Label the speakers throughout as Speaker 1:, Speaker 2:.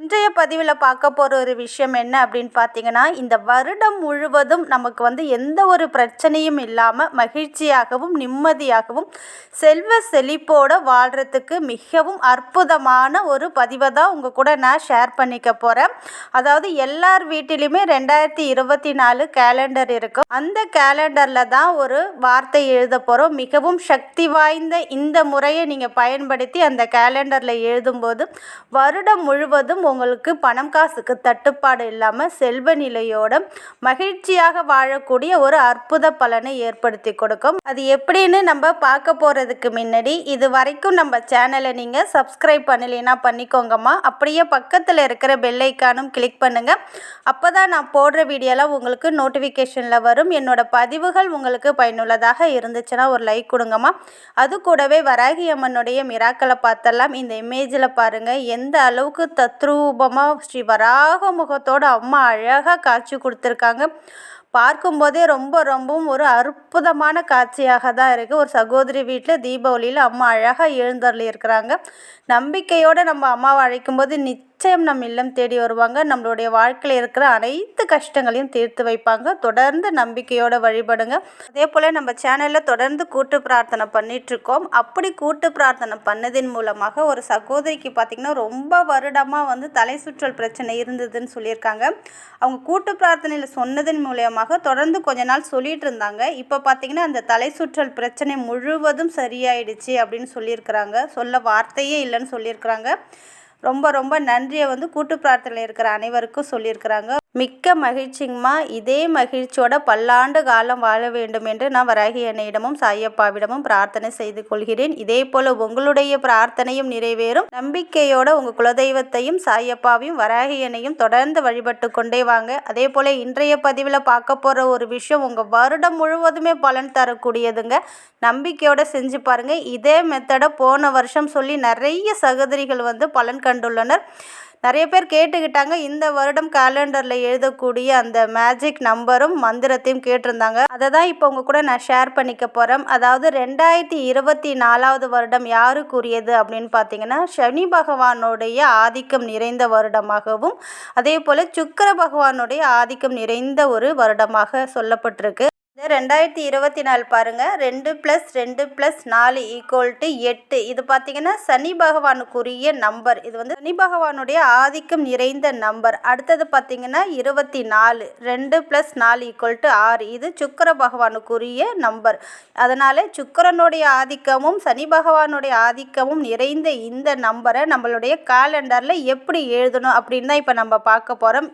Speaker 1: இன்றைய பதிவில் பார்க்க போகிற ஒரு விஷயம் என்ன அப்படின்னு பார்த்தீங்கன்னா இந்த வருடம் முழுவதும் நமக்கு வந்து எந்த ஒரு பிரச்சனையும் இல்லாமல் மகிழ்ச்சியாகவும் நிம்மதியாகவும் செல்வ செழிப்போடு வாழ்கிறதுக்கு மிகவும் அற்புதமான ஒரு பதிவை தான் உங்கள் கூட நான் ஷேர் பண்ணிக்க போகிறேன் அதாவது எல்லார் வீட்டிலையுமே ரெண்டாயிரத்தி இருபத்தி நாலு கேலண்டர் இருக்கும் அந்த கேலண்டரில் தான் ஒரு வார்த்தை எழுத போகிறோம் மிகவும் சக்தி வாய்ந்த இந்த முறையை நீங்கள் பயன்படுத்தி அந்த கேலண்டரில் எழுதும்போது வருடம் முழுவதும் உங்களுக்கு பணம் காசுக்கு தட்டுப்பாடு இல்லாமல் செல்வ நிலையோட மகிழ்ச்சியாக வாழக்கூடிய ஒரு அற்புத பலனை ஏற்படுத்தி கொடுக்கும். அது எப்படின்னு நம்ம பார்க்க போகிறதுக்கு முன்னாடி இது வரைக்கும் நம்ம சேனலை நீங்கள் சப்ஸ்கிரைப் பண்ணலைன்னா பண்ணிக்கோங்கம்மா. அப்படியே பக்கத்தில் இருக்கிற பெல்லைக்கானும் கிளிக் பண்ணுங்கள் அப்போ தான் நான் போடுற வீடியோலாம் உங்களுக்கு நோட்டிஃபிகேஷனில் வரும். என்னோட பதிவுகள் உங்களுக்கு பயனுள்ளதாக இருந்துச்சுன்னா ஒரு லைக் கொடுங்கம்மா. அது கூடவே வராகி அம்மனுடைய மிராக்களை பார்த்தெல்லாம் இந்த இமேஜில் பாருங்கள் எந்த அளவுக்கு தத்ரூ ரூபமாக ஸ்ரீ வராக முகத்தோடு அம்மா அழகாக காட்சி கொடுத்துருக்காங்க. பார்க்கும்போதே ரொம்ப ரொம்பவும் ஒரு அற்புதமான காட்சியாக தான் இருக்குது ஒரு சகோதரி வீட்டில் தீபாவளியில் அம்மா அழகாக எழுந்தருளி இருக்கிறாங்க நம்பிக்கையோடு நம்ம அம்மாவை அழைக்கும்போது நிச்சயம் நிச்சயம் நம் இல்லம் தேடி வருவாங்க. நம்மளுடைய வாழ்க்கையில் இருக்கிற அனைத்து கஷ்டங்களையும் தீர்த்து வைப்பாங்க. தொடர்ந்து நம்பிக்கையோடு வழிபடுங்க. அதே போல் நம்ம சேனலில் தொடர்ந்து கூட்டு பிரார்த்தனை பண்ணிகிட்ருக்கோம் அப்படி கூட்டு பிரார்த்தனை பண்ணதின் மூலமாக ஒரு சகோதரிக்கு பார்த்திங்கன்னா ரொம்ப வருடமாக வந்து தலை சுற்றல் பிரச்சனை இருந்ததுன்னு சொல்லியிருக்காங்க. அவங்க கூட்டு பிரார்த்தனையில் சொன்னதன் மூலயமாக தொடர்ந்து கொஞ்ச நாள் சொல்லிட்டு இருந்தாங்க இப்போ பார்த்திங்கன்னா அந்த தலை சுற்றல் பிரச்சனை முழுவதும் சரியாயிடுச்சு அப்படின்னு சொல்லியிருக்கிறாங்க. சொல்ல வார்த்தையே இல்லைன்னு சொல்லியிருக்கிறாங்க. ரொம்ப ரொம்ப நன்றியை வந்து கூட்டு பிரார்த்தனையில் இருக்கிற அனைவருக்கும் சொல்லியிருக்கிறாங்க. மிக்க மகிழ்ச்சிங்கம்மா. இதே மகிழ்ச்சியோட பல்லாண்டு காலம் வாழ வேண்டும் என்று நான் வராகி அன்னையிடமும் சாயப்பாவிடமும் பிரார்த்தனை செய்து கொள்கிறேன். இதே போல உங்களுடைய பிரார்த்தனையும் நிறைவேறும். நம்பிக்கையோட உங்கள் குலதெய்வத்தையும் சாயப்பாவையும் வராகி அன்னையும் தொடர்ந்து வழிபட்டு கொண்டே வாங்க. அதே போல இன்றைய பதிவில் பார்க்க போகிற ஒரு விஷயம் உங்கள் வருடம் முழுவதுமே பலன் தரக்கூடியதுங்க. நம்பிக்கையோட செஞ்சு பாருங்கள் இதே மெத்தடை போன வருஷம் சொல்லி நிறைய சகோதரிகள் வந்து பலன் கண்டுள்ளனர். நிறைய பேர் கேட்டுக்கிட்டாங்க. இந்த வருடம் கேலண்டரில் எழுதக்கூடிய அந்த மேஜிக் நம்பரும் மந்திரத்தையும் கேட்டிருந்தாங்க. அதை தான் இப்போ உங்கள் கூட நான் ஷேர் பண்ணிக்க போகிறேன் அதாவது ரெண்டாயிரத்தி இருபத்தி நாலாவது வருடம் யாருக்குரியது அப்படின்னு பார்த்தீங்கன்னா சனி பகவானுடைய ஆதிக்கம் நிறைந்த வருடமாகவும் அதே போல் சுக்கர பகவானுடைய ஆதிக்கம் நிறைந்த ஒரு வருடமாக சொல்லப்பட்டிருக்கு. ரெண்டாயிரத்தி இருபத்தி நாலு பாருங்கள் ரெண்டு ப்ளஸ் ரெண்டு ப்ளஸ் நாலு ஈக்குவல் டு எட்டு. இது பார்த்தீங்கன்னா சனி பகவானுக்குரிய நம்பர் இது வந்து சனி பகவானுடைய ஆதிக்கம் நிறைந்த நம்பர் அடுத்தது பார்த்தீங்கன்னா இருபத்தி நாலு. ரெண்டு ப்ளஸ் நாலு ஈக்குவல் டு ஆறு. இது சுக்கர பகவானுக்குரிய நம்பர் அதனால் சுக்கரனுடைய ஆதிக்கமும் சனி பகவானுடைய ஆதிக்கமும் நிறைந்த இந்த நம்பரை நம்மளுடைய காலண்டரில் எப்படி எழுதணும் அப்படின்னு தான் இப்போ நம்ம பார்க்க போகிறோம்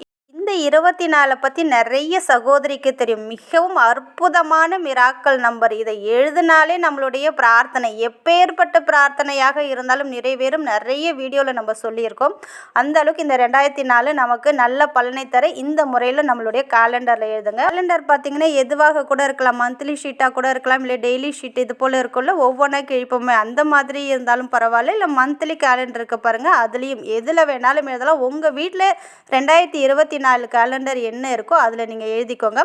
Speaker 1: இந்த இருபத்தி நாலை பற்றி நிறைய சகோதரிக்கு தெரியும். மிகவும் அற்புதமான மிராக்கள் நம்பர். இதை எழுதினாலே நம்மளுடைய பிரார்த்தனை எப்பேற்பட்ட பிரார்த்தனையாக இருந்தாலும் நிறைவேறும் நிறைய வீடியோவில் நம்ம சொல்லியிருக்கோம். அந்த அளவுக்கு இந்த ரெண்டாயிரத்தி நாலு நமக்கு நல்ல பலனை தர இந்த முறையில் நம்மளுடைய காலண்டரில் எழுதுங்க. காலண்டர் பார்த்தீங்கன்னா எதுவாக கூட இருக்கலாம். மந்த்லி ஷீட்டாக கூட இருக்கலாம். இல்லை டெய்லி ஷீட் இது போல் இருக்கும்ல ஒவ்வொன்றா கிழிப்போமே. அந்த மாதிரி இருந்தாலும் பரவாயில்ல. இல்லை மந்த்லி கேலண்டர் பாருங்கள் அதுலேயும் எதில் வேணாலும் எழுதலாம். உங்கள் வீட்டில் ரெண்டாயிரத்தி இருபத்தி நாலு நாலு கேலண்டர் என்ன இருக்கோ அதில் நீங்கள் எழுதிக்கோங்க.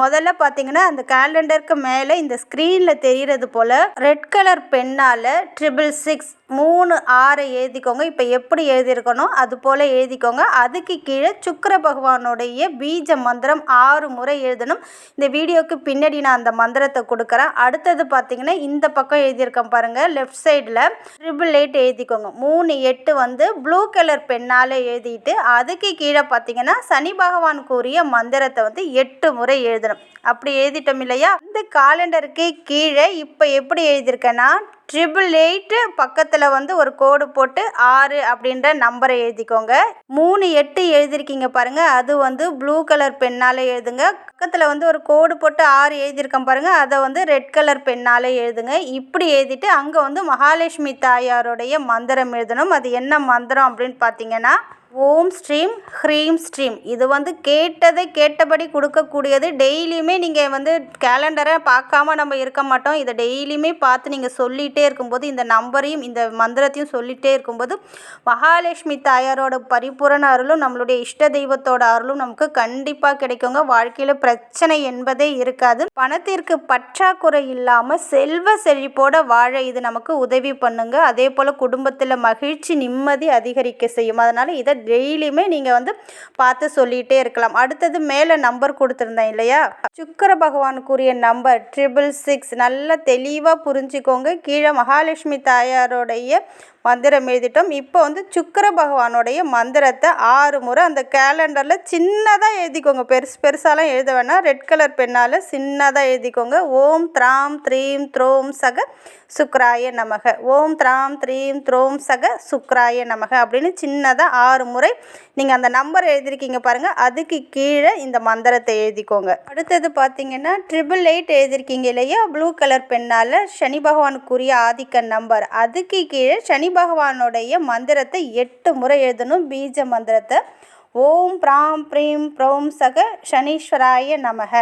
Speaker 1: முதல்ல பார்த்தீங்கன்னா அந்த கேலண்டருக்கு மேலே இந்த ஸ்க்ரீனில் தெரிகிறது போல் ரெட் கலர் பெண்ணால் ட்ரிபிள் சிக்ஸ் மூணு ஆறை எழுதிக்கோங்க. இப்போ எப்படி எழுதியிருக்கணும் அது போல் எழுதிக்கோங்க. அதுக்கு கீழே சுக்கர பகவானுடைய பீஜ மந்திரம் ஆறு முறை எழுதணும். இந்த வீடியோவுக்கு பின்னாடி நான் அந்த மந்திரத்தை கொடுக்குறேன். அடுத்தது பார்த்தீங்கன்னா இந்த பக்கம் எழுதியிருக்கேன் பாருங்கள் லெஃப்ட் சைடில் ட்ரிபிள் எயிட் எழுதிக்கோங்க. மூணு எட்டு வந்து ப்ளூ கலர் பெண்ணால் எழுதிட்டு அதுக்கு கீழே பார்த்தீங்கன்னா சனி பகவானுக்குரிய மந்திரத்தை வந்து எட்டு முறை எழுதணும். அப்படி எழுதிட்டோம் இல்லையா? இந்த காலண்டருக்கு கீழே இப்போ எப்படி எழுதியிருக்கேன்னா ட்ரிபிள் எயிட்டு பக்கத்தில் வந்து ஒரு கோடு போட்டு ஆறு அப்படின்ற நம்பரை எழுதிக்கோங்க. மூணு எட்டு எழுதியிருக்கீங்க பாருங்கள் அது வந்து ப்ளூ கலர் பெண்ணால் எழுதுங்க. பக்கத்தில் வந்து ஒரு கோடு போட்டு ஆறு எழுதியிருக்கேன் பாருங்கள் அதை வந்து ரெட் கலர் பெண்ணால் எழுதுங்க. இப்படி எழுதிட்டு அங்கே வந்து மகாலட்சுமி தாயாருடைய மந்திரம் எழுதணும். அது என்ன மந்திரம் அப்படின்னு பார்த்தீங்கன்னா ஓம் ஸ்ட்ரீம் ஹ்ரீம் ஸ்ட்ரீம் இது வந்து கேட்டதை கேட்டபடி கொடுக்கக்கூடியது. டெய்லியுமே நீங்கள் வந்து கேலண்டரை பார்க்காம நம்ம இருக்க மாட்டோம். இதை டெய்லியுமே பார்த்து நீங்கள் சொல்லிகிட்டே இருக்கும்போது இந்த நம்பரையும் இந்த மந்திரத்தையும் சொல்லிகிட்டே இருக்கும்போது மகாலட்சுமி தாயாரோட பரிபூரண அருளும் நம்மளுடைய இஷ்ட தெய்வத்தோட அருளும் நமக்கு கண்டிப்பாக கிடைக்குங்க. வாழ்க்கையில் பிரச்சனை என்பதே இருக்காது. பணத்திற்கு பற்றாக்குறை இல்லாமல் செல்வ செழிப்போட வாழ இது நமக்கு உதவி பண்ணுங்க. அதே போல் குடும்பத்தில் மகிழ்ச்சி நிம்மதி அதிகரிக்க செய்யும். அதனால் இதை டெய்லியுமே நீங்கள் வந்து பார்த்து சொல்லிகிட்டே இருக்கலாம். அடுத்தது மேலே நம்பர் கொடுத்துருந்தேன் இல்லையா? சுக்கர பகவானுக்குரிய நம்பர் ட்ரிபிள் சிக்ஸ் நல்லா தெளிவாக புரிஞ்சுக்கோங்க. கீழே மகாலட்சுமி தாயாரோடைய மந்திரம் எழுதிட்டோம். இப்போ வந்து சுக்கர பகவானுடைய மந்திரத்தை ஆறு முறை அந்த கேலண்டரில் சின்னதாக எழுதிக்கோங்க. பெருசு பெருசாலாம் எழுத வேணாம். ரெட் கலர் பெண்ணால் சின்னதாக எழுதிக்கோங்க. ஓம் த்ராம் த்ரீம் த்ரோம் சக சுக்ராய நமக. ஓம் த்ராம் த்ரீம் த்ரோம் சக சுக்ராய நமக அப்படின்னு சின்னதாக ஆறு முறை முறை. நீங்கள் அந்த நம்பர் எழுதியிருக்கீங்க பாருங்கள் அதுக்கு கீழே இந்த மந்திரத்தை எழுதிக்கோங்க. அடுத்தது பார்த்தீங்கன்னா ட்ரிபிள் எயிட் எழுதிருக்கீங்க இல்லையா? ப்ளூ கலர் பெண்ணால் சனி பகவானுக்குரிய ஆதிக்க நம்பர் அதுக்கு கீழே சனி பகவானுடைய மந்திரத்தை எட்டு முறை எழுதணும். பீஜ மந்திரத்தை. ஓம் பிராம் ப்ரீம் ப்ரோம் சக சனீஸ்வராய நமக.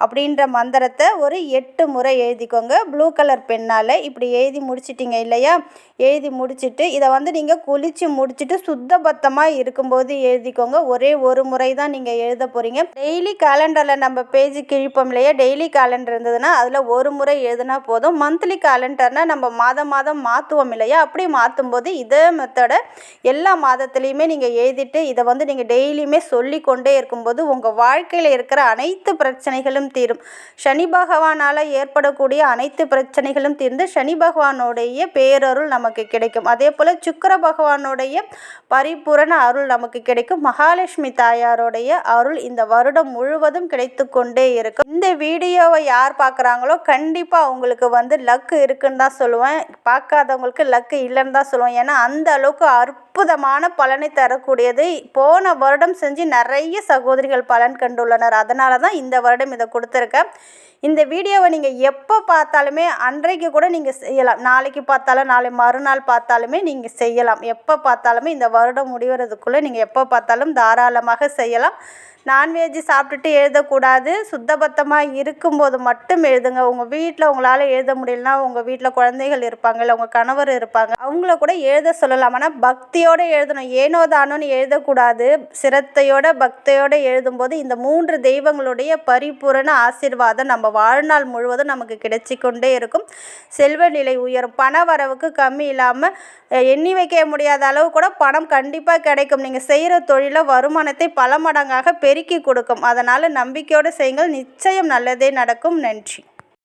Speaker 1: அப்படின்ற மந்திரத்தை ஒரு எட்டு முறை எழுதிக்கோங்க. ப்ளூ கலர் பெண்ணால் இப்படி எழுதி முடிச்சிட்டிங்க இல்லையா? எழுதி முடிச்சுட்டு இதை வந்து நீங்கள் குளித்து முடிச்சுட்டு சுத்தபத்தமாக இருக்கும்போது எழுதிக்கோங்க. ஒரே ஒரு முறை தான் நீங்கள் எழுத போகிறீங்க டெய்லி கேலண்டரில் நம்ம பேஜ் கிழிப்போம் இல்லையா? டெய்லி கேலண்டர் இருந்ததுன்னா அதில் ஒரு முறை எழுதுனா போதும். மந்த்லி கேலண்டர்னால் நம்ம மாதம் மாதம் மாற்றுவோம் இல்லையா? அப்படி மாற்றும் போது இதே மெத்தடை எல்லா மாதத்துலேயுமே நீங்கள் எழுதிட்டு இதை வந்து நீங்கள் டெய்லியுமே சொல்லி கொண்டே இருக்கும்போது உங்கள் வாழ்க்கையில் இருக்கிற அனைத்து பிரச்சனைகளும் பிரச்சனைகளும் தீரும். சனி பகவானால் ஏற்படக்கூடிய அனைத்து பிரச்சனைகளும் தீர்ந்து சனி பகவானுடைய பேரருள் நமக்கு கிடைக்கும். அதே போல் சுக்கர பகவானுடைய பரிபூரண அருள் நமக்கு கிடைக்கும். மகாலட்சுமி தாயாருடைய அருள் இந்த வருடம் முழுவதும் கிடைத்து கொண்டே இருக்கும். இந்த வீடியோவை யார் பார்க்குறாங்களோ கண்டிப்பாக அவங்களுக்கு வந்து லக்கு இருக்குன்னு தான் சொல்லுவேன். பார்க்காதவங்களுக்கு லக்கு இல்லைன்னு தான் சொல்லுவேன். ஏன்னா அந்த அளவுக்கு அற்புதமான பலனை தரக்கூடியது. போன வருடம் செஞ்சு நிறைய சகோதரிகள் பலன் கண்டுள்ளனர். அதனால தான் இந்த வருடம் இதை கொடுத்துருக்கேன் இந்த வீடியோவை நீங்கள் எப்போ பார்த்தாலுமே அன்றைக்கு கூட நீங்கள் செய்யலாம். நாளைக்கு பார்த்தாலும் நாளை மறுநாள் பார்த்தாலுமே நீங்கள் செய்யலாம். எப்போ பார்த்தாலுமே இந்த வருடம் முடிவறதுக்குள்ளே நீங்கள் எப்போ பார்த்தாலும் தாராளமாக செய்யலாம். நான்வெஜ் சாப்பிட்டுட்டு எழுதக்கூடாது. சுத்தபத்தமாக இருக்கும்போது மட்டும் எழுதுங்க. உங்கள் வீட்டில் உங்களால் எழுத முடியலனா உங்கள் வீட்டில் குழந்தைகள் இருப்பாங்க இல்லை உங்கள் கணவர் இருப்பாங்க. அவங்கள கூட எழுத சொல்லலாம். ஆனால் பக்தியோடு எழுதணும். ஏனோ தானோன்னு எழுதக்கூடாது. சிரத்தையோட பக்தியோடு எழுதும்போது இந்த மூன்று தெய்வங்களுடைய பரிபூரண ஆசிர்வாதம் நம்ம வாழ்நாள் முழுவதும் நமக்கு கிடைச்சி கொண்டே இருக்கும். செல்வ நிலை உயரும். பண வரவுக்கு கம்மி இல்லாமல் எண்ணி வைக்க முடியாத அளவு கூட பணம் கண்டிப்பாக கிடைக்கும். நீங்கள் செய்கிற தொழிலில் வருமானத்தை பல மடங்காக பெருக்கி கொடுக்கும். அதனால் நம்பிக்கையோடு செய்யுங்கள். நிச்சயம் நல்லதே நடக்கும். நன்றி.